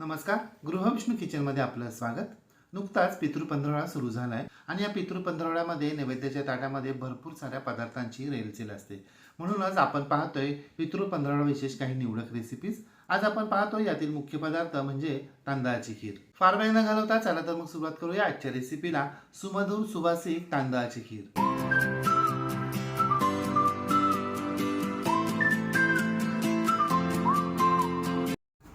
नमस्कार गृहविष्णू किचनमध्ये आपलं स्वागत. नुकताच पितृपंधरवडा सुरू झाला आहे आणि या पितृपंधरवड्यामध्ये नैवेद्याच्या ताटामध्ये भरपूर साऱ्या पदार्थांची रेलचेल असते. म्हणूनच आपण पाहतोय पितृपंधरवडा विशेष काही निवडक रेसिपीज आज आपण पाहतोय यातील मुख्य पदार्थ म्हणजे तांदळाची खीर. फार वेळ न घालवता चला तर मग सुरुवात करूया आजच्या रेसिपीला सुमधूर सुवासिक तांदळाची खीर.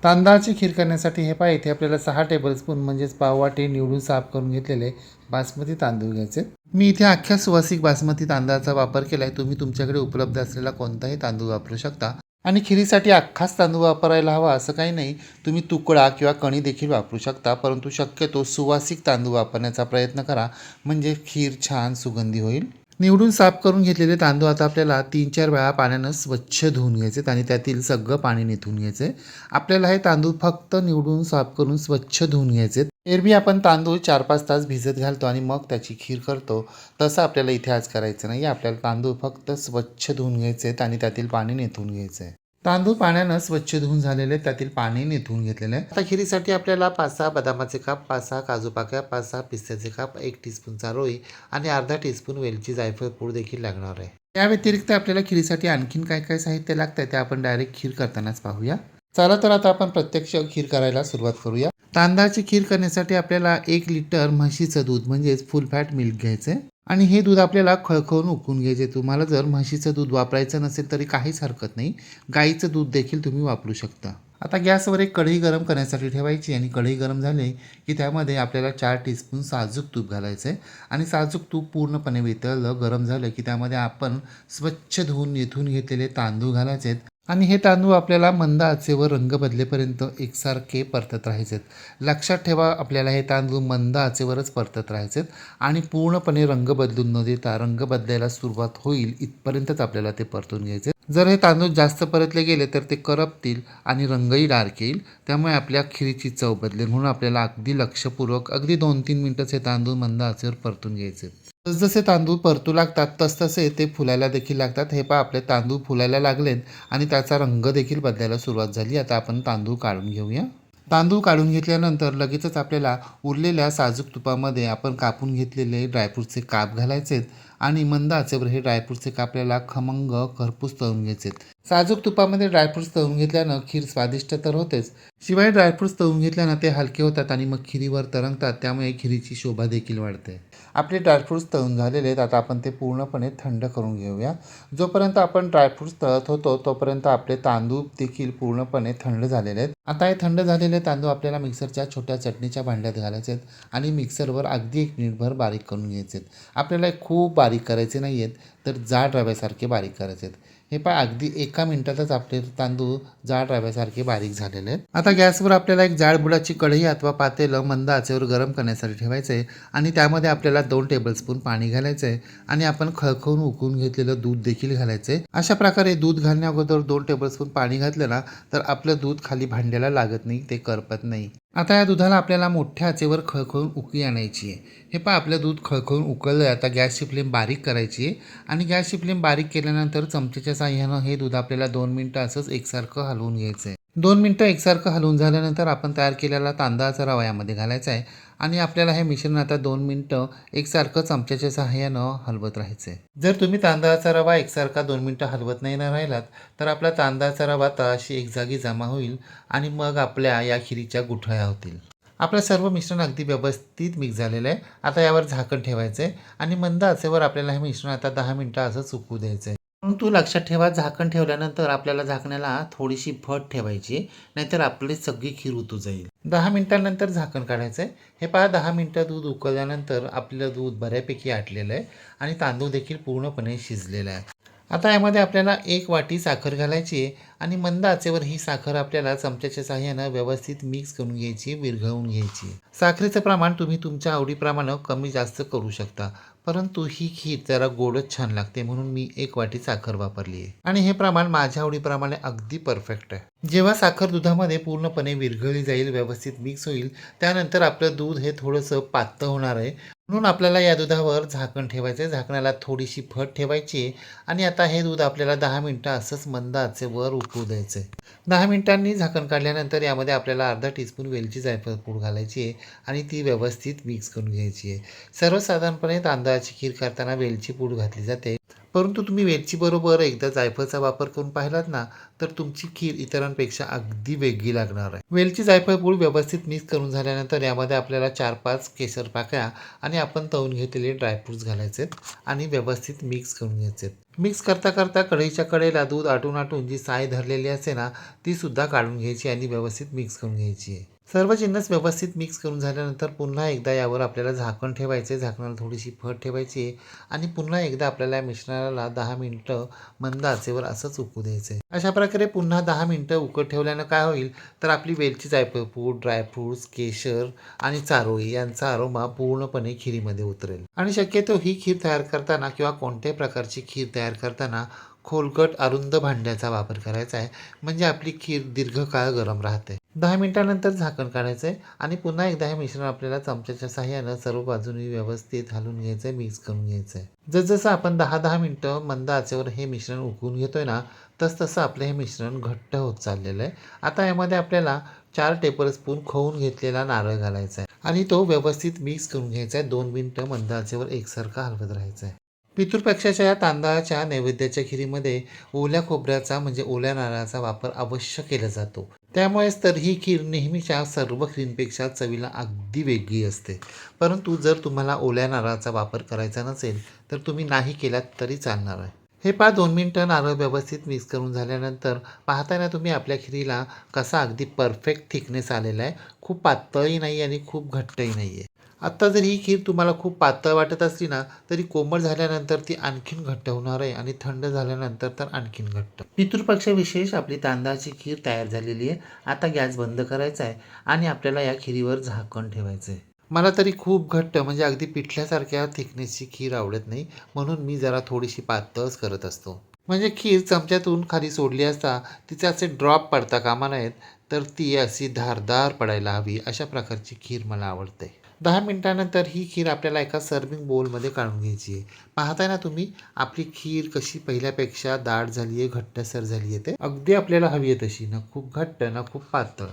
तांदळाची खीर करण्यासाठी हे पहा इथे आपल्याला सहा टेबलस्पून म्हणजेच पाववाटे निवडून साफ करून घेतलेले बासमती तांदूळ घ्यायचे. मी इथे अख्ख्या सुवासिक बासमती तांदळाचा वापर केला आहे तुम्ही तुमच्याकडे उपलब्ध असलेला कोणताही तांदूळ वापरू शकता. आणि खिरीसाठी अख्खाच तांदूळ वापरायला हवा असं काही नाही. तुम्ही तुकडा किंवा कणी देखील वापरू शकता परंतु शक्यतो सुवासिक तांदूळ वापरण्याचा प्रयत्न करा. म्हणजे खीर छान सुगंधी होईल. निवडून साफ करून घेतलेले तांदूळ आता आपल्याला तीन चार वेळा पाण्यानं स्वच्छ धुवून घ्यायचे आणि त्यातील सगळं पाणी निथून घ्यायचे. आपल्याला हे तांदूळ फक्त निवडून साफ करून स्वच्छ धुवून घ्यायचे. एरवी आपण तांदूळ चार पाच तास भिजत घालतो आणि मग त्याची खीर करतो. तसं आपल्याला इथे आज करायचं नाही. आपल्याला तांदूळ फक्त स्वच्छ धुवून घ्यायचे आणि त्यातील पाणी निथून घ्यायचे तांदूळ पाण्यानं स्वच्छ धुवून झालेले त्यातील पाणी निथून घेतलेले. आता खिरीसाठी आपल्याला पाच सहा बदामाचे काप पाच सहा काजू पाक्या पाच सहा पिस्त्याचे काप एक टीस्पूनचा रोई आणि अर्धा टीस्पून वेलची जायफळ पूड देखील लागणार आहे. या व्यतिरिक्त आपल्याला खिरीसाठी आणखीन काय काय साहित्य लागतं ते आपण डायरेक्ट खीर करतानाच पाहूया. चला तर आता आपण प्रत्यक्ष खीर करायला सुरुवात करूया. तांदळाची खीर करण्यासाठी आपल्याला एक लिटर म्हशीचं दूध म्हणजेच फुल फॅट मिल्क घ्यायचं आणि हे दूध आपल्याला खळखळून उकळून घ्यायचे तुम्हाला जर म्हशीचं दूध वापरायचं नसेल तरी काहीच हरकत नाही. गाईचं दूध देखील तुम्ही वापरू शकता. आता गॅसवर एक कढई गरम करण्यासाठी ठेवायची आणि कढई गरम झाली की त्यामध्ये आपल्याला चार टीस्पून साजूक तूप घालायचं आहे. आणि साजूक तूप पूर्णपणे वितळलं गरम झालं की त्यामध्ये आपण स्वच्छ धुवून येथून घेतलेले तांदूळ घालायचे आहेत. आणि हे तांदूळ आपल्याला मंद आचेवर रंग बदलेपर्यंत एकसारखे परतत राहायचे लक्षात ठेवा आपल्याला हे तांदूळ मंद आचेवरच परतत राहायचे आणि पूर्णपणे रंग बदलून न देता रंग बदलायला सुरुवात होईल इथपर्यंतच आपल्याला ते परतून घ्यायचे जर हे तांदूळ जास्त परतले गेले तर ते करपतील आणि रंगही डार्क येईल. त्यामुळे आपल्या खिरीची चव बदलेल म्हणून आपल्याला अगदी लक्षपूर्वक अगदी दोन तीन मिनटंच हे तांदूळ मंद आचेवर परतून घ्यायचे जसजसे तांदूळ परतू लागतात तसतसे ते फुलायला देखील लागतात. हे पहा आपले तांदूळ फुलायला लागलेत आणि त्याचा रंग देखील बदलायला सुरुवात झाली. आता आपण तांदूळ काढून घेऊया. तांदूळ काढून घेतल्यानंतर लगेचच आपल्याला उरलेल्या साजूक तुपामध्ये आपण कापून घेतलेले ड्रायफ्रूटचे काप घालायचे आणि मंद आचेवर हे ड्रायफ्रूटचे कापलेला आपल्याला खमंग खरपूस तळून घ्यायचे साजूक तुपामध्ये ड्रायफ्रूट्स तळून घेतल्यानं खीर स्वादिष्ट तर होतेच. शिवाय ड्रायफ्रूट्स तळून घेतल्यानं ते हलके होतात आणि मग खिरीवर तरंगतात त्यामुळे खिरीची शोभा देखील वाढते. आपले ड्रायफ्रूट्स तळून झालेले आहेत. आता आपण ते पूर्णपणे थंड करून घेऊया. जोपर्यंत आपण ड्रायफ्रूट्स तळत होतो तोपर्यंत आपले तांदूळ देखील पूर्णपणे थंड झालेले आहेत. आता हे थंड झालेले तांदूळ आपल्याला मिक्सरच्या छोट्या चटणीच्या भांड्यात घालायचे आहेत आणि मिक्सरवर अगदी एक मिनिटभर बारीक करून घ्यायचे आहेत. आपल्याला खूप बारीक करायचे नाही आहेत तर जाड रव्यासारखे बारीक करायचे आहेत. हे पहा अगदी एका मिनिटातच आपले तांदूळ जाड रव्यासारखे बारीक झालेले आहेत. आता गॅसवर आपल्याला एक जाड बुडाची कढई अथवा पातेलं मंद आचेवर गरम करण्यासाठी ठेवायचं आहे आणि त्यामध्ये आपल्याला दोन टेबलस्पून पाणी घालायचं आहे आणि आपण खळखळून उकळून घेतलेलं दूध देखील घालायचं आहे. अशा प्रकारे दूध घालण्या अगोदर दोन टेबलस्पून पाणी घातलं ना तर आपलं दूध खाली भांड्याला लागत नाही ते करपत नाही. आता या दुधाला आपल्याला मोठ्या आचेवर खळखळून उकळी आणायची आहे. हे पहा आपलं दूध खळखळून उकळलं आहे आता गॅसची फ्लेम बारीक करायची आहे. आणि गॅसची फ्लेम बारीक केल्यानंतर चमच्याच्या साह्यानं हे दूध आपल्याला दोन मिनटं असंच एकसारखं हलवून घ्यायचं आहे दोन मिनटं एकसारखं हलवून झाल्यानंतर आपण तयार केलेला तांदळाचा रवा यामध्ये घालायचा आहे. आणि आपल्याला हे मिश्रण आता दोन मिनटं एकसारखं चमच्याच्या सहाय्यानं हलवत राहायचं आहे जर तुम्ही तांदळाचा रवा एकसारखा दोन मिनटं हलवत नाही ना राहिलात तर आपला तांदळाचा रवा तळाशी एक जागी जमा होईल आणि मग आपल्या या खिरीच्या गुठळ्या होतील. आपलं सर्व मिश्रण अगदी व्यवस्थित मिक्स झालेलं आहे. आता यावर झाकण ठेवायचं आहे आणि मंद आचेवर आपल्याला हे मिश्रण आता दहा मिनटं असं सुकू द्यायचं आहे परंतु लक्षात ठेवा झाकण ठेवल्यानंतर आपल्याला झाकण्याला थोडीशी फट ठेवायची नाहीतर आपली सगळी खीर उतू जाईल. दहा मिनिटांनंतर झाकण काढायचं आहे हे पहा दहा मिनटं दूध उकळल्यानंतर आपलं दूध बऱ्यापैकी आटलेलं आहे आणि तांदूळ देखील पूर्णपणे शिजलेला आहे. आता यामध्ये आपल्याला एक वाटी साखर घालायची आहे आणि मंद आचेवर ही साखर आपल्याला चमच्याच्या साह्यानं व्यवस्थित मिक्स करून घ्यायची विरघळवून घ्यायची साखरेचं प्रमाण तुम्ही तुमच्या आवडीप्रमाणे कमी जास्त करू शकता. परंतु ही खीर जरा गोडच छान लागते म्हणून मी एक वाटी साखर वापरली आहे. आणि हे प्रमाण माझ्या आवडीप्रमाणे अगदी परफेक्ट आहे. जेव्हा साखर दुधामध्ये पूर्णपणे विरघळली जाईल व्यवस्थित मिक्स होईल त्यानंतर आपलं दूध हे थोडंसं पातळ होणार आहे. म्हणून आपल्याला या दुधावर झाकण ठेवायचं आहे. झाकणाला थोडीशी फट ठेवायची आणि आता हे दूध आपल्याला दहा मिनटं असंच मंद आचेवर उकळू द्यायचं आहे. दहा मिनटांनी झाकण काढल्यानंतर यामध्ये आपल्याला अर्धा टीस्पून वेलची जायफळ पूड घालायची आहे. आणि ती व्यवस्थित मिक्स करून घ्यायची आहे. सर्वसाधारणपणे तांदळाची खीर करताना वेलची पूड घातली जाते. परंतु तुम्ही वेलचीबरोबर एकदा जायफळचा वापर करून पाहिलात ना तर तुमची खीर इतरांपेक्षा अगदी वेगळी लागणार आहे. वेलची जायफळ पूड व्यवस्थित मिक्स करून झाल्यानंतर यामध्ये आपल्याला चार पाच केसर पाकळ्या आणि आपण तळून घेतलेले ड्रायफ्रूट्स घालायचे आहेत आणि व्यवस्थित मिक्स करून घ्यायचे आहेत. मिक्स करता करता कढईच्या कडेला दूध आटून आटून जी साय धरलेली असते ना ती सुद्धा काढून घ्यायची आणि व्यवस्थित मिक्स करून घ्यायची आहे. सर्व जिन्नस व्यवस्थित मिक्स करून झाल्यानंतर पुन्हा एकदा यावर आपल्याला झाकण ठेवायचं आहे झाकणाला थोडीशी फट ठेवायची आहे आणि पुन्हा एकदा आपल्याला या मिश्रणाला दहा मिनटं मंद आचेवर असंच उकू द्यायचं आहे अशा प्रकारे पुन्हा दहा मिनटं उकळ ठेवल्यानं काय होईल? तर आपली वेलची जायफळपूड ड्रायफ्रूट्स केशर आणि चारोळी यांचा अरोमा पूर्णपणे खिरीमध्ये उतरेल. आणि शक्यतो ही खीर तयार करताना किंवा कोणत्याही प्रकारची खीर तयार करताना खोलगट अरुंद भांड्याचा वापर करायचा आहे. म्हणजे आपली खीर दीर्घकाळ गरम राहते. दहा मिनटानंतर झाकण काढायचं आहे आणि पुन्हा एकदा हे मिश्रण आपल्याला चमच्याच्या साह्यानं सर्व बाजूनी व्यवस्थित हलवून घ्यायचं आहे मिक्स करून घ्यायचं आहे जसजसं आपण दहा दहा मिनटं मंद आचेवर हे मिश्रण उकळून घेतोय ना तस तसं आपलं हे मिश्रण घट्ट होत चाललेलं आहे. आता यामध्ये आपल्याला चार टेबलस्पून खवून घेतलेला नारळ घालायचा आहे आणि तो व्यवस्थित मिक्स करून घ्यायचा आहे दोन मिनटं मंद आचेवर एकसारखा हलवत राहायचा आहे पितृपक्षाच्या या तांदळाच्या नैवेद्याच्या खिरीमध्ये ओल्या खोबऱ्याचा म्हणजे ओल्या नारळाचा वापर अवश्य केला जातो. त्यामुळेच तर ही खीर नेहमीच्या सर्व खीरींपेक्षा चवीला अगदी वेगळी असते. परंतु जर तुम्हाला ओल्या नारळाचा वापर करायचा नसेल तर तुम्ही नाही केलात तरी चालणार आहे. हे पहा दोन मिनटं नारळ व्यवस्थित मिक्स करून झाल्यानंतर पाहताना तुम्ही आपल्या खिरीला कसा अगदी परफेक्ट थिकनेस आलेला आहे. खूप पातळही नाही आणि खूप घट्टही नाही आहे आत्ता जर ही खीर तुम्हाला खूप पातळ वाटत असली ना तरी कोमट झाल्यानंतर ती आणखीन घट्ट होणार आहे आणि थंड झाल्यानंतर तर आणखीन घट्ट. पितृपक्ष विशेष आपली तांदळाची खीर तयार झालेली आहे. आता गॅस बंद करायचा आहे आणि आपल्याला या खिरीवर झाकण ठेवायचं आहे. मला तरी खूप घट्ट म्हणजे अगदी पिठल्यासारख्या थिकनेसची खीर आवडत नाही म्हणून मी जरा थोडीशी पातळच करत असतो. म्हणजे खीर चमच्यातून खाली सोडली असता तिचे असे ड्रॉप पडता कामा नयेत तर ती अशी धारदार पडायला हवी अशा प्रकारची खीर मला आवडते. दहा मिनटानंतर ही खीर आपल्याला एका सर्विंग बोलमध्ये काढून घ्यायची आहे. पाहताय ना तुम्ही आपली खीर कशी पहिल्यापेक्षा दाट झाली आहे घट्टसर झाली आहे ते अगदी आपल्याला हवी आहे तशी. ना खूप घट्ट ना खूप पातळ.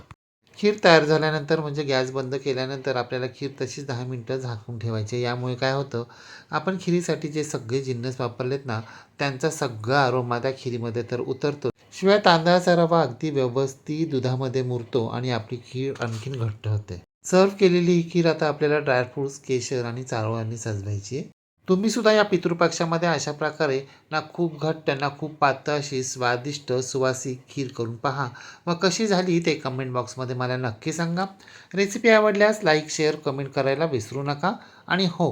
खीर तयार झाल्यानंतर म्हणजे गॅस बंद केल्यानंतर आपल्याला खीर तशीच दहा मिनटं झाकून ठेवायची यामुळे काय होतं आपण खिरीसाठी जे सगळे जिन्नस वापरलेत ना त्यांचा सगळा आरोमा त्या खिरीमध्ये तर उतरतो. शिवाय तांदळाचा रवा अगदी व्यवस्थित दुधामध्ये मुरतो आणि आपली खीर आणखीन घट्ट होते. सर्व केलेली ही खीर आता आपल्याला ड्रायफ्रूट्स केशर आणि चारोळ्यांनी सजवायची आहे. तुम्ही सुद्धा या पितृपक्षामध्ये अशा प्रकारे ना खूप घट्ट ना खूप पातळ अशी स्वादिष्ट सुवासिक खीर करून पहा. व कशी झाली ते कमेंट बॉक्समध्ये मला नक्की सांगा. रेसिपी आवडल्यास लाईक शेअर कमेंट करायला विसरू नका. आणि हो